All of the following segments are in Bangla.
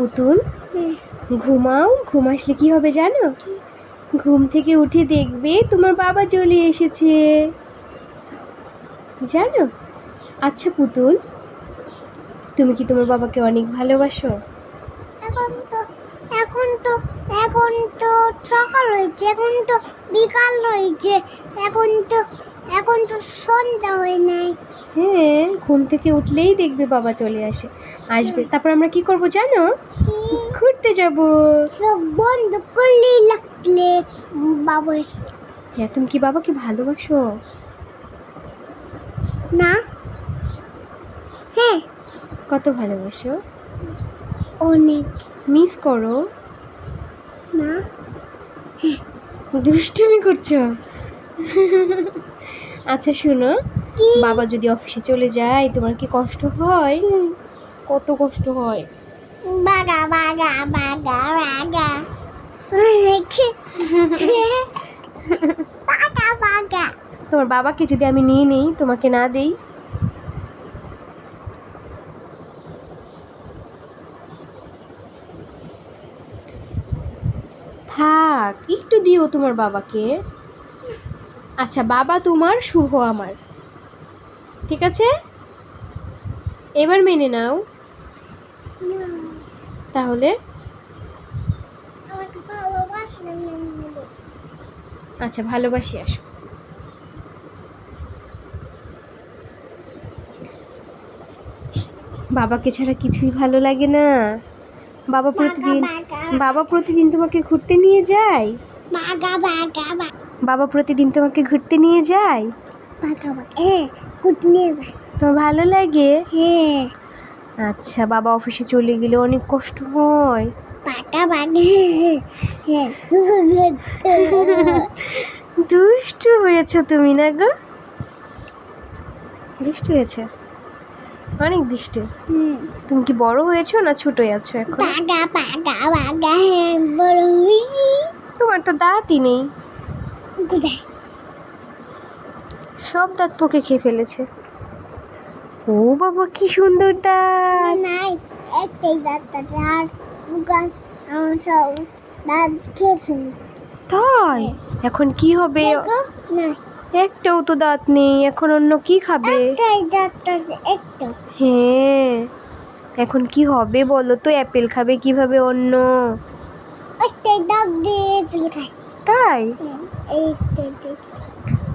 পুতুল? ঘুমাও ঘুম আসলে কি হবে জানো? ঘুম থেকে উঠে দেখবে তোমার বাবা চলে এসেছে। জানো? আচ্ছা পুতুল তুমি কি তোমার বাবাকে অনেক ভালোবাসো? এখন তো এখন তো এখন তো সকাল হয়েছে এখন তো বিকাল হয়েছে এখন তো এখন তো সন্ধ্যা হয় নাই। হ্যাঁ ঘুম থেকে উঠলেই দেখবে বাবা চলে আসে আসবে। তারপর আমরা কি করব জানো? ঘুরতে যাব। সব বন্ধ করলেই লাগলে বাবা হ্যাঁ তুমি কি বাবাকে ভালোবাসো? না। হ্যাঁ। কত ভালোবাসো? অনেক। মিস করো। না। দুষ্টুমি করছ? আচ্ছা শোনো। বাবা যদি অফিসে চলে যায় তোমার কি কষ্ট হয়? কত কষ্ট হয়? বাগা বাগা বাগা বাগা। বাগা বাগা। তোমার বাবাকে যদি আমি নিয়ে নেই তোমাকে না দেই? থাক একটু দিও তোমার বাবাকে। আচ্ছা বাবা তোমার শুভ আমার। ঠিক আছে? এবার মেনে নাও। তাহলে? আচ্ছা ভালোবাসি আসো। বাবাকে ছাড়া কিছুই ভালো লাগে না। বাবা প্রতিদিন বাবা প্রতিদিন তোমাকে ঘুরতে নিয়ে যায়? বাবা প্রতিদিন তোমাকে ঘুরতে নিয়ে যায়? বাগা বাগা হ্যাঁ কুট নিয়ে যায় তোমার ভালো লাগে? হ্যাঁ আচ্ছা বাবা অফিসে চলে গেলে অনেক কষ্ট হয়। বাগা বাগা হ্যাঁ দুষ্টু হয়েছ তুমি না গো? দুষ্টু হয়েছে? অনেক দুষ্টু। তুমি কি বড় হয়েছো না ছোটই আছো এখন? বাগা বাগা বাগা হ্যাঁ বড় হয়েছি। তোমার তো দাঁতই নেই। কোথায় সব দাঁত পোকে খেয়ে ফেলেছে। ও বাবা কি সুন্দর দাঁত। নাই একটাই দাঁত আছে আর দোকান আমার সব দাঁত খেয়ে তাই? এখন কি হবে? না একটাও তো দাঁত নেই এখন অন্য কি খাবে? হ্যাঁ। এখন কি হবে বলো তো অ্যাপেল খাবে কীভাবে অন্য? তাই? হ্যাঁ।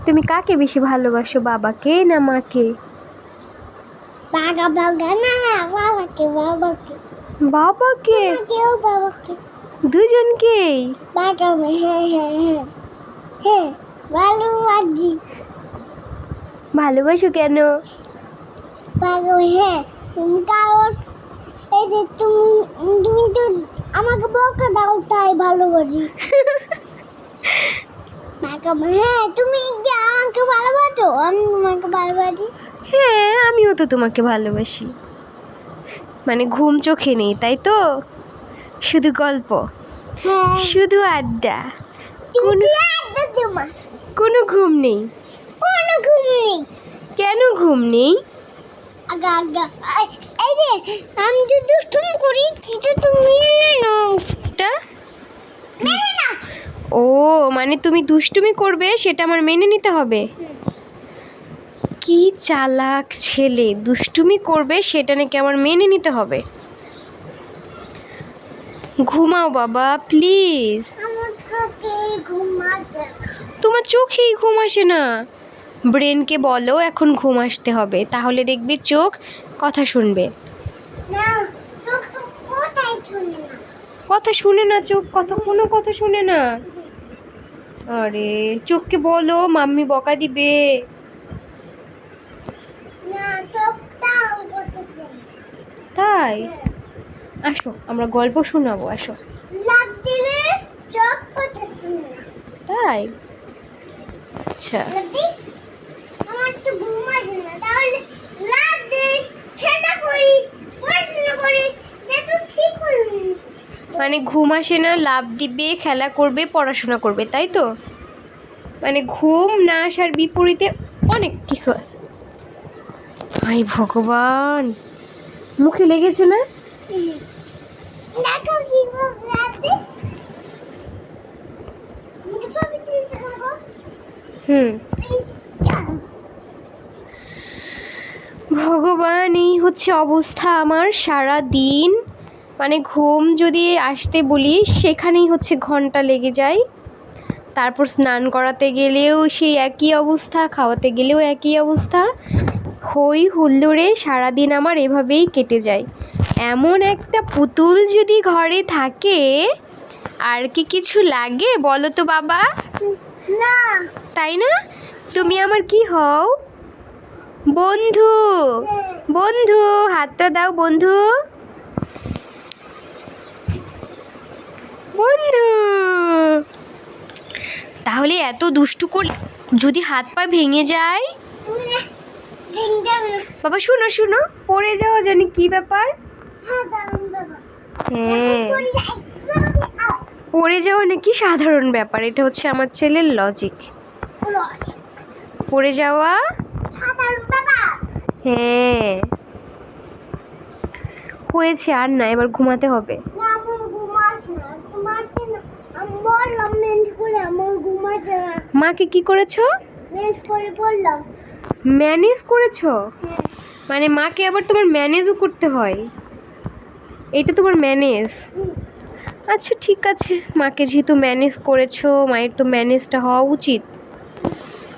তুমি কাকে বেশি ভালোবাসো বাবাকে না মাকে? না বাবাকে বাবাকে। বাবাকে? কেউ বাবাকে। দুজনকেই বাগা হ্যাঁ হ্যাঁ হ্যাঁ হ্যাঁ ভালোবাসো। কেন? হ্যাঁ কারণ এই যে তুমি তুমি তো আমাকে বকা দাও তাই ভালোবাসি। বাগা হ্যাঁ তুমি যে আমাকে ভালোবাসো আমি তোমাকে ভালোবাসি। হ্যাঁ আমিও তো তোমাকে ভালোবাসি। মানে ঘুম চোখে নেই তাই তো? শুধু গল্প হ্যাঁ। শুধু আড্ডা তোমার। কোনো ঘুম নেই। কোনো ঘুম নেই। কেন ঘুম নেই? আগা আগা এই যে আমি তো দুষ্টুম করি সেটা তুমি মেনে নাও টা মেনে নাও ও মানে তুমি দুষ্টুমি করবে সেটা আমার মেনে নিতে হবে। কি চালাক ছেলে দুষ্টুমি করবে সেটা নাকি আমার মেনে নিতে হবে। ঘুমাও বাবা প্লিজ। তোমার চোখেই ঘুম আসে না। ব্রেনকে বলো এখন ঘুম আসতে হবে। তাহলে দেখবি চোখ কথা শুনবে। কথা শুনে না চোখ কথা কোনো কথা শুনে না। আরে চোখকে বলো মাম্মি বকা দিবে। তাই? আসো আমরা গল্প শোনাবো আসো। তাই? আচ্ছা। মানে ঘুম আসে না লাভ দিবে খেলা করবে পড়াশোনা করবে তাই তো? মানে ঘুম না আসার বিপরীতে অনেক কিছু আছে। ভাই ভগবান! মুখে লেগেছে না? হুম। ভগবান এই হচ্ছে অবস্থা আমার সারা দিন মানে ঘুম যদি আসতে বলি সেখানেই হচ্ছে ঘণ্টা লেগে যায়। তারপর স্নান করাতে গেলেও সেই একই অবস্থা খাওয়াতে গেলেও একই অবস্থা। হই হুল্লোড়ে সারাদিন আমার এভাবেই কেটে যায়। এমন একটা পুতুল যদি ঘরে থাকে আর কি কিছু লাগে বলো তো বাবা? না। তাই না? তুমি আমার কি হও? বন্ধু বন্ধু হাতটা দাও বন্ধু। বন্ধু। তাহলে এত দুষ্টু কর যদি হাত পা ভেঙে যায় বাবা, শুনো শুনো। পড়ে যাওয়া জানি কি ব্যাপার? হ্যাঁ। পড়ে যাওয়া নাকি সাধারণ ব্যাপার। এটা হচ্ছে আমার ছেলের লজিক পড়ে যাওয়া হ্যাঁ। হয়েছে, আর না, এবার ঘুমাতে হবে না আমার ঘুমাস না ঘুমাতে না আমি বললাম মেঞ্চ করে আমার ঘুমাতে না মাকে কি করেছ? ম্যানেজ করেছ? হ্যাঁ। মানে মাকে আবার তোমার ম্যানেজও করতে হয়? এটা তোমার ম্যানেজ? আচ্ছা ঠিক আছে। মাকে যেহেতু ম্যানেজ করেছ মায়ের তো ম্যানেজটা হওয়া উচিত।